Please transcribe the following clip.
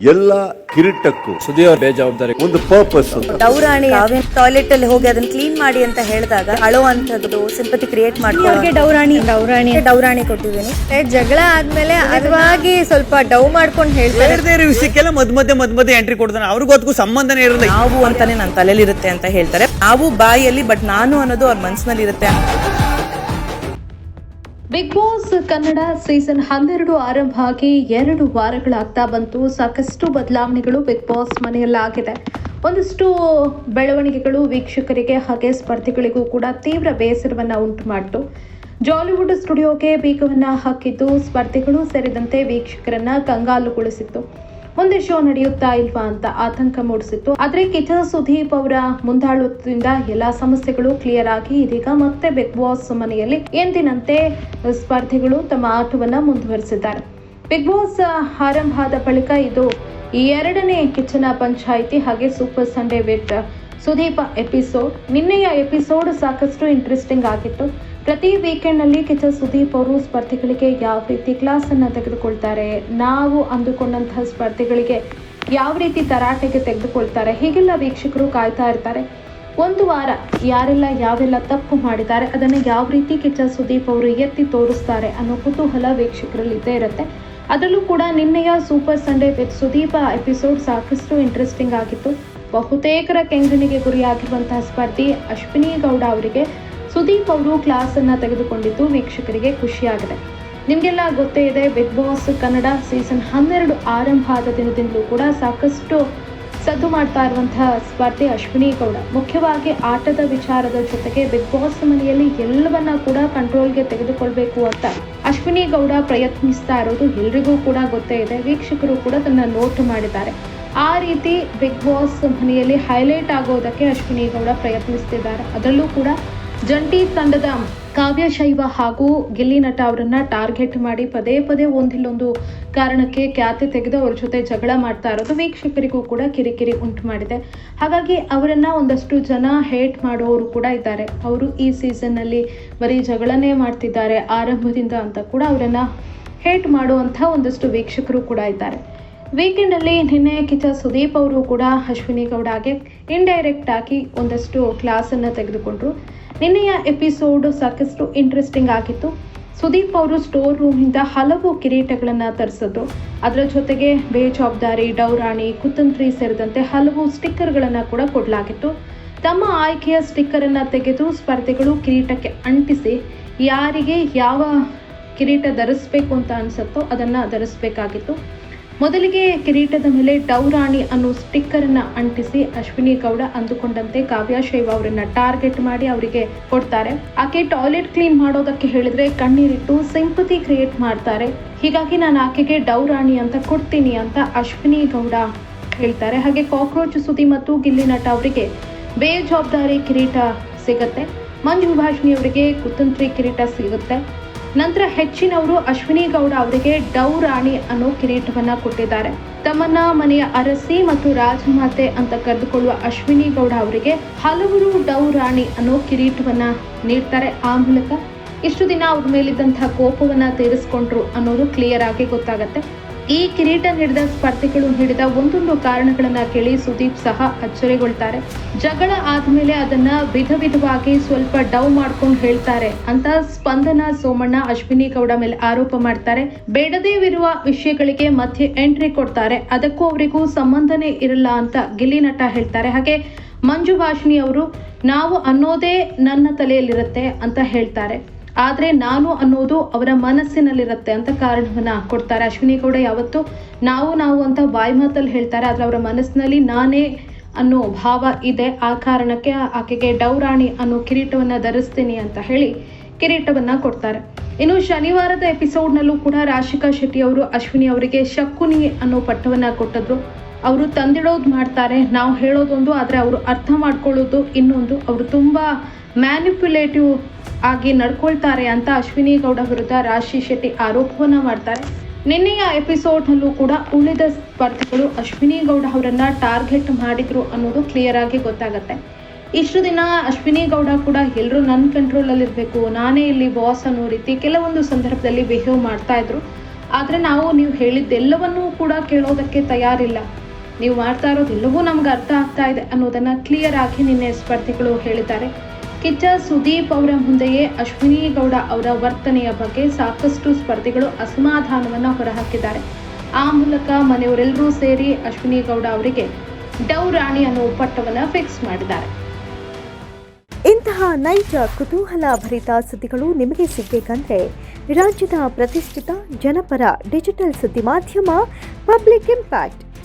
ಎಲ್ಲ ಕಿರೀಟಕ್ಕೂ ಸುದೀವ್ ಬೇಜವಾಬ್ದಾರಿ. ಒಂದು ಪರ್ಪಸ್ ದೌರಾಣಿ ಟಾಯ್ಲೆಟ್ ಅಲ್ಲಿ ಹೋಗಿ ಅದನ್ನ ಕ್ಲೀನ್ ಮಾಡಿ ಅಂತ ಹೇಳಿದಾಗ ಅಳೋ ಅಂತದ್ದು ಸಿಂಪತಿ ಕ್ರಿಯೇಟ್ ಅವ್ರಿಗೆ ಮಾಡ್ಕೊಳ್ಳೋಕೆ ಡೌರಾಣಿ ಡೌರಾಣಿ ಡೌರಾಣಿ ಕೊಟ್ಟಿದ್ದೀನಿ. ಜಗಳ ಆದ್ಮೇಲೆ ಅದವಾಗಿ ಸ್ವಲ್ಪ ಡೌ ಮಾಡ್ಕೊಂಡು ಹೇಳ್ತಾರೆ. ಬೇರೆ ಬೇರೆ ವಿಷಯಕ್ಕೆಲ್ಲ ಮದ್ ಮಧ್ಯೆ ಮದ್ ಮಧ್ಯೆ ಎಂಟ್ರಿ ಕೊಡ್ತಾನೆ ಅವ್ರಿಗೂ ಅದಕ್ಕೂ ಸಂಬಂಧನೇ ಇರಲ್ಲ. ನಾವು ಅಂತಾನೆ ನನ್ನ ತಲೆಯಲ್ಲಿ ಇರುತ್ತೆ ಅಂತ ಹೇಳ್ತಾರೆ. ನಾವು ಬಾಯಲ್ಲಿ ಬಟ್ ನಾನು ಅನ್ನೋದು ಅವ್ರ ಮನಸ್ಸಿನಲ್ಲಿ ಇರುತ್ತೆ ಬಿಗ್ ಬಾಸ್ ಕನ್ನಡ ಸೀಸನ್ ಹನ್ನೆರಡು ಆರಂಭ ಆಗಿ ಎರಡು ವಾರಗಳಾಗ್ತಾ ಬಂತು. ಸಾಕಷ್ಟು ಬದಲಾವಣೆಗಳು ಬಿಗ್ ಬಾಸ್ ಮನೆಯಲ್ಲಾಗಿದೆ. ಒಂದಷ್ಟು ಬೆಳವಣಿಗೆಗಳು ವೀಕ್ಷಕರಿಗೆ ಹಾಗೆ ಸ್ಪರ್ಧಿಗಳಿಗೂ ಕೂಡ ತೀವ್ರ ಬೇಸರವನ್ನು ಉಂಟು ಮಾಡಿತು ಜಾಲಿವುಡ್ ಸ್ಟುಡಿಯೋಗೆ ಬೀಗವನ್ನು ಹಾಕಿದ್ದು ಸ್ಪರ್ಧಿಗಳು ಸೇರಿದಂತೆ ವೀಕ್ಷಕರನ್ನು ಕಂಗಾಲುಗೊಳಿಸಿತ್ತು. ಮುಂದೆ ಶೋ ನಡೆಯುತ್ತಾ ಇಲ್ವಾ ಅಂತ ಆತಂಕ ಮೂಡಿಸಿತ್ತು. ಆದ್ರೆ ಕಿಚನ್ ಸುದೀಪ್ ಅವರ ಮುಂದಾಳುತ್ವದಿಂದ ಎಲ್ಲಾ ಸಮಸ್ಯೆಗಳು ಕ್ಲಿಯರ್ ಆಗಿ ಇದೀಗ ಮತ್ತೆ ಬಿಗ್ ಬಾಸ್ ಮನೆಯಲ್ಲಿ ಎಂದಿನಂತೆ ಸ್ಪರ್ಧಿಗಳು ತಮ್ಮ ಆಟವನ್ನ ಮುಂದುವರಿಸಿದ್ದಾರೆ. ಬಿಗ್ ಬಾಸ್ ಆರಂಭ ಆದ ಬಳಿಕ ಇದು ಈ ಎರಡನೇ ಕಿಚನ ಪಂಚಾಯಿತಿ ಹಾಗೆ super Sunday with Sudeep episode ನಿನ್ನೆಯ ಎಪಿಸೋಡ್ ಸಾಕಷ್ಟು ಇಂಟ್ರೆಸ್ಟಿಂಗ್ ಆಗಿತ್ತು. ಪ್ರತಿ ವೀಕೆಂಡ್ನಲ್ಲಿ ಕಿಚ್ಚ ಸುದೀಪ್ ಅವರು ಸ್ಪರ್ಧಿಗಳಿಗೆ ಯಾವ ರೀತಿ ಕ್ಲಾಸ್ ಅನ್ನ ತೆಗೆದುಕೊಳ್ತಾರೆ, ನಾವು ಅಂದುಕೊಂಡಂತಹ ಸ್ಪರ್ಧಿಗಳಿಗೆ ಯಾವ ರೀತಿ ತರಾಟೆಗೆ ತೆಗೆದುಕೊಳ್ತಾರೆ, ಹೀಗೆಲ್ಲ ವೀಕ್ಷಕರು ಕಾಯ್ತಾ ಇರ್ತಾರೆ, ಒಂದು ವಾರ ಯಾರೆಲ್ಲ ಯಾವೆಲ್ಲ ತಪ್ಪು ಮಾಡಿದ್ದಾರೆ, ಅದನ್ನು ಯಾವ ರೀತಿ ಕಿಚ್ಚ ಸುದೀಪ್ ಅವರು ಎತ್ತಿ ತೋರಿಸ್ತಾರೆ ಅನ್ನೋ ಕುತೂಹಲ ವೀಕ್ಷಕರಲ್ಲಿ ಇದ್ದೇ ಇರುತ್ತೆ. ಅದರಲ್ಲೂ ಕೂಡ ನಿನ್ನೆಯ super Sunday with Sudeep episode ಸಾಕಷ್ಟು ಇಂಟ್ರೆಸ್ಟಿಂಗ್ ಆಗಿತ್ತು. ಬಹುತೇಕರ ಕೆಂಗಣಿಗೆ ಗುರಿಯಾಗಿರುವಂತಹ ಸ್ಪರ್ಧಿ ಅಶ್ವಿನಿ ಗೌಡ ಅವರಿಗೆ ಸುದೀಪ್ ಅವರು ಕ್ಲಾಸ್ ಅನ್ನ ತೆಗೆದುಕೊಂಡಿದ್ದು ವೀಕ್ಷಕರಿಗೆ ಖುಷಿಯಾಗಿದೆ. ನಿಮಗೆಲ್ಲ ಗೊತ್ತೇ ಇದೆ ಬಿಗ್ ಬಾಸ್ ಕನ್ನಡ ಸೀಸನ್ ಹನ್ನೆರಡು ಆರಂಭ ಆದ ದಿನದಿಂದಲೂ ಕೂಡ ಸಾಕಷ್ಟು ಸದ್ದು ಮಾಡ್ತಾ ಇರುವಂತಹ ಸ್ಪರ್ಧೆ ಅಶ್ವಿನಿ ಗೌಡ. ಮುಖ್ಯವಾಗಿ ಆಟದ ವಿಚಾರದ ಜೊತೆಗೆ ಬಿಗ್ ಬಾಸ್ ಮನೆಯಲ್ಲಿ ಎಲ್ಲವನ್ನ ಕೂಡ ಕಂಟ್ರೋಲ್ಗೆ ತೆಗೆದುಕೊಳ್ಬೇಕು ಅಂತ ಅಶ್ವಿನಿ ಗೌಡ ಪ್ರಯತ್ನಿಸ್ತಾ ಇರೋದು ಎಲ್ರಿಗೂ ಕೂಡ ಗೊತ್ತೇ ಇದೆ. ವೀಕ್ಷಕರು ಕೂಡ ತನ್ನ ನೋಟ್ ಮಾಡಿದ್ದಾರೆ. ಆ ರೀತಿ ಬಿಗ್ ಬಾಸ್ ಮನೆಯಲ್ಲಿ ಹೈಲೈಟ್ ಆಗೋದಕ್ಕೆ ಅಶ್ವಿನಿ ಗೌಡ ಪ್ರಯತ್ನಿಸ್ತಿದ್ದಾರೆ. ಅದರಲ್ಲೂ ಕೂಡ ಜಂಟಿ ತಂಡದ ಕಾವ್ಯಶೈವ ಹಾಗೂ ಗಿಲ್ಲಿ ನಟ ಅವರನ್ನ ಟಾರ್ಗೆಟ್ ಮಾಡಿ ಪದೇ ಪದೇ ಒಂದಿಲ್ಲೊಂದು ಕಾರಣಕ್ಕೆ ಖ್ಯಾತಿ ತೆಗೆದು ಅವ್ರ ಜೊತೆ ಜಗಳ ಮಾಡ್ತಾ ಇರೋದು ವೀಕ್ಷಕರಿಗೂ ಕೂಡ ಕಿರಿಕಿರಿ ಉಂಟು ಮಾಡಿದೆ. ಹಾಗಾಗಿ ಅವರನ್ನ ಒಂದಷ್ಟು ಜನ ಹೇಟ್ ಮಾಡೋರು ಕೂಡ ಇದ್ದಾರೆ. ಅವರು ಈ ಸೀಸನ್ನಲ್ಲಿ ಬರೀ ಜಗಳನೇ ಮಾಡ್ತಿದ್ದಾರೆ. ಆರಂಭದಿಂದ ಅಂತ ಕೂಡ ಅವರನ್ನ ಹೇಟ್ ಮಾಡುವಂಥ ಒಂದಷ್ಟು ವೀಕ್ಷಕರು ಕೂಡ ಇದ್ದಾರೆ. ವೀಕೆಂಡ್ ಅಲ್ಲಿ ನಿನ್ನೆ ಕಿಚ್ಚ ಸುದೀಪ್ ಅವರು ಕೂಡ ಅಶ್ವಿನಿ ಗೌಡಗೆ ಇಂಡೈರೆಕ್ಟ್ ಆಗಿ ಒಂದಷ್ಟು ಕ್ಲಾಸ್ ಅನ್ನ ತೆಗೆದುಕೊಂಡ್ರು. ನಿನ್ನೆಯ ಎಪಿಸೋಡ್ ಸಾಕಷ್ಟು ಇಂಟ್ರೆಸ್ಟಿಂಗ್ ಆಗಿತ್ತು. ಸುದೀಪ್ ಅವರು ಸ್ಟೋರ್ ರೂಮಿಂದ ಹಲವು ಕಿರೀಟಗಳನ್ನು ತರಿಸಿದ್ರು. ಅದರ ಜೊತೆಗೆ ಬೇಜವಾಬ್ದಾರಿ, ಡೌರಾಣಿ, ಕುತಂತ್ರಿ ಸೇರಿದಂತೆ ಹಲವು ಸ್ಟಿಕ್ಕರ್ಗಳನ್ನು ಕೂಡ ಕೊಡಲಾಗಿತ್ತು. ತಮ್ಮ ಆಯ್ಕೆಯ ಸ್ಟಿಕ್ಕರನ್ನು ತೆಗೆದು ಸ್ಪರ್ಧಿಗಳು ಕಿರೀಟಕ್ಕೆ ಅಂಟಿಸಿ, ಯಾರಿಗೆ ಯಾವ ಕಿರೀಟ ಧರಿಸ್ಬೇಕು ಅಂತ ಅನಿಸುತ್ತೋ ಅದನ್ನು ಧರಿಸ್ಬೇಕಾಗಿತ್ತು. ಮೊದಲಿಗೆ ಕಿರೀಟದ ಮೇಲೆ ಡೌರಾಣಿ ಅನ್ನೋ ಸ್ಟಿಕ್ಕರ್ ಅನ್ನ ಅಂಟಿಸಿ ಅಶ್ವಿನಿ ಗೌಡ ಅಂದುಕೊಂಡಂತೆ ಕಾವ್ಯ ಶೈವ ಅವರನ್ನ ಟಾರ್ಗೆಟ್ ಮಾಡಿ ಅವರಿಗೆ ಕೊಡ್ತಾರೆ. ಆಕೆ ಟಾಯ್ಲೆಟ್ ಕ್ಲೀನ್ ಮಾಡೋದಕ್ಕೆ ಹೇಳಿದ್ರೆ ಕಣ್ಣೀರಿಟ್ಟು ಸಿಂಪತಿ ಕ್ರಿಯೇಟ್ ಮಾಡ್ತಾರೆ. ಹೀಗಾಗಿ ನಾನು ಆಕೆಗೆ ಡೌರಾಣಿ ಅಂತ ಕೊಡ್ತೀನಿ ಅಂತ ಅಶ್ವಿನಿ ಗೌಡ ಹೇಳ್ತಾರೆ. ಹಾಗೆ ಕಾಕ್ರೋಚ್ ಸುದ್ದಿ ಮತ್ತು ಗಿಲ್ಲಿ ನಟ ಅವರಿಗೆ ಬೇಜವಾಬ್ದಾರಿ ಕಿರೀಟ ಸಿಗುತ್ತೆ. ಮಂಜು ಭಾಷಿಣಿ ಅವರಿಗೆ ಕುತಂತ್ರಿ ಕಿರೀಟ ಸಿಗುತ್ತೆ. ನಂತರ ಹೆಚ್ಚಿನವರು ಅಶ್ವಿನಿ ಗೌಡ ಅವರಿಗೆ ಡೌ ರಾಣಿ ಅನ್ನೋ ಕಿರೀಟವನ್ನ ಕೊಟ್ಟಿದ್ದಾರೆ. ತಮ್ಮನ್ನ, ಮನೆಯ ಅರಸಿ ಮತ್ತು ರಾಜಮಾತೆ ಅಂತ ಕರೆದುಕೊಳ್ಳುವ ಅಶ್ವಿನಿ ಗೌಡ ಅವರಿಗೆ ಹಲವರು ಡೌ ರಾಣಿ ಅನ್ನೋ ಕಿರೀಟವನ್ನ ನೀಡ್ತಾರೆ. ಆ ಮೂಲಕ ಇಷ್ಟು ದಿನ ಅವ್ರ ಮೇಲಿದ್ದಂತಹ ಕೋಪವನ್ನ ತೀರಿಸ್ಕೊಂಡ್ರು ಅನ್ನೋದು ಕ್ಲಿಯರ್ ಆಗಿ ಗೊತ್ತಾಗತ್ತೆ. ಈ ಕಿರೀಟ ನೀಡಿದ ಸ್ಪರ್ಧಿಗಳು ಹಿಡಿದ ಒಂದೊಂದು ಕಾರಣಗಳನ್ನ ಕೇಳಿ ಸುದೀಪ್ ಸಹ ಅಚ್ಚರಿಗೊಳ್ತಾರೆ. ಜಗಳ ಆದ್ಮೇಲೆ ಅದನ್ನ ವಿಧ ವಿಧವಾಗಿ ಸ್ವಲ್ಪ ಡೌ ಮಾಡ್ಕೊಂಡು ಹೇಳ್ತಾರೆ ಅಂತ ಸ್ಪಂದನ ಸೋಮಣ್ಣ ಅಶ್ವಿನಿ ಗೌಡ ಮೇಲೆ ಆರೋಪ ಮಾಡ್ತಾರೆ. ಬೇಡದೇ ಇರುವ ವಿಷಯಗಳಿಗೆ ಮಧ್ಯೆ ಎಂಟ್ರಿ ಕೊಡ್ತಾರೆ. ಅದಕ್ಕೂ ಅವರಿಗೂ ಸಂಬಂಧನೇ ಇರಲ್ಲ ಅಂತ ಗಿಲ್ಲಿ ನಟ ಹೇಳ್ತಾರೆ. ಹಾಗೆ ಮಂಜು ಭಾಷಿಣಿ ಅವರು, ನಾವು ಅನ್ನೋದೇ ನನ್ನ ತಲೆಯಲ್ಲಿರುತ್ತೆ ಅಂತ ಹೇಳ್ತಾರೆ. ಆದ್ರೆ ನಾನು ಅನ್ನೋದು ಅವರ ಮನಸ್ಸಿನಲ್ಲಿರುತ್ತೆ ಅಂತ ಕಾರಣವನ್ನ ಕೊಡ್ತಾರೆ. ಅಶ್ವಿನಿ ಗೌಡ ಯಾವತ್ತು ನಾವು ನಾವು ಅಂತ ಬಾಯಿ ಮಾತಲ್ಲಿ ಹೇಳ್ತಾರೆ, ಆದ್ರೆ ಅವರ ಮನಸ್ಸಿನಲ್ಲಿ ನಾನೇ ಅನ್ನೋ ಭಾವ ಇದೆ. ಆ ಕಾರಣಕ್ಕೆ ಆಕೆಗೆ ಡೌರಾಣಿ ಅನ್ನೋ ಕಿರೀಟವನ್ನ ಧರಿಸ್ತೀನಿ ಅಂತ ಹೇಳಿ ಕಿರೀಟವನ್ನ ಕೊಡ್ತಾರೆ. ಇನ್ನು ಶನಿವಾರದ ಎಪಿಸೋಡ್ನಲ್ಲೂ ಕೂಡ ರಾಶಿಕಾ ಶೆಟ್ಟಿ ಅವರು ಅಶ್ವಿನಿ ಅವರಿಗೆ ಶಕುನಿ ಅನ್ನೋ ಪಟ್ಟವನ್ನ ಕೊಟ್ಟಿದ್ರು. ಅವರು ತಂದಿಡೋದು ಮಾಡ್ತಾರೆ. ನಾವು ಹೇಳೋದೊಂದು, ಆದರೆ ಅವರು ಅರ್ಥ ಮಾಡ್ಕೊಳ್ಳೋದು ಇನ್ನೊಂದು. ಅವರು ತುಂಬ ಮ್ಯಾನಿಪ್ಯುಲೇಟಿವ್ ಆಗಿ ನಡ್ಕೊಳ್ತಾರೆ ಅಂತ ಅಶ್ವಿನಿ ಗೌಡ ವಿರುದ್ಧ ರಾಶಿ ಶೆಟ್ಟಿ ಆರೋಪವನ್ನು ಮಾಡ್ತಾರೆ. ನಿನ್ನೆಯ ಎಪಿಸೋಡ್ನಲ್ಲೂ ಕೂಡ ಉಳಿದ ಸ್ಪರ್ಧಿಗಳು ಅಶ್ವಿನಿ ಗೌಡ ಅವರನ್ನು ಟಾರ್ಗೆಟ್ ಮಾಡಿದರು ಅನ್ನೋದು ಕ್ಲಿಯರ್ ಆಗಿ ಗೊತ್ತಾಗುತ್ತೆ. ಇಷ್ಟು ದಿನ ಅಶ್ವಿನಿ ಗೌಡ ಕೂಡ ಎಲ್ಲರೂ ನನ್ನ ಕಂಟ್ರೋಲಲ್ಲಿರಬೇಕು ನಾನೇ ಇಲ್ಲಿ ಬಾಸ್ ಅನ್ನೋ ರೀತಿ ಕೆಲವೊಂದು ಸಂದರ್ಭದಲ್ಲಿ ಬಿಹೇವ್ ಮಾಡ್ತಾ ಇದ್ರು. ಆದರೆ ನಾವು ನೀವು ಹೇಳಿದ್ದೆಲ್ಲವನ್ನೂ ಕೂಡ ಕೇಳೋದಕ್ಕೆ ತಯಾರಿಲ್ಲ. ನೀವು ಮಾಡ್ತಾ ಇರೋದೆಲ್ಲವೂ ನಮ್ಗೆ ಅರ್ಥ ಆಗ್ತಾ ಇದೆ ಅನ್ನೋದನ್ನು ಕ್ಲಿಯರ್ ಆಗಿ ನಿನ್ನೆ ಸ್ಪರ್ಧಿಗಳು ಹೇಳಿದ್ದಾರೆ. ಕಿಚ್ಚ ಸುದೀಪ್ ಅವರ ಮುಂದೆಯೇ ಅಶ್ವಿನಿ ಗೌಡ ಅವರ ವರ್ತನೆಯ ಬಗ್ಗೆ ಸಾಕಷ್ಟು ಸ್ಪರ್ಧಿಗಳು ಅಸಮಾಧಾನವನ್ನು ಹೊರಹಾಕಿದ್ದಾರೆ. ಆ ಮೂಲಕ ಮನೆಯವರೆಲ್ಲರೂ ಸೇರಿ ಅಶ್ವಿನಿ ಗೌಡ ಅವರಿಗೆ ಡೌ ರಾಣಿ ಅನ್ನೋ ಪಟ್ಟವನ್ನು ಫಿಕ್ಸ್ ಮಾಡಿದ್ದಾರೆ. ಇಂತಹ ನೈಜ, ಕುತೂಹಲ ಭರಿತ ಸುದ್ದಿಗಳು ನಿಮಗೆ ಸಿಗಬೇಕಂದ್ರೆ ರಾಜ್ಯದ ಪ್ರತಿಷ್ಠಿತ ಜನಪರ ಡಿಜಿಟಲ್ ಸುದ್ದಿ ಮಾಧ್ಯಮ ಪಬ್ಲಿಕ್ ಇಂಪ್ಯಾಕ್ಟ್.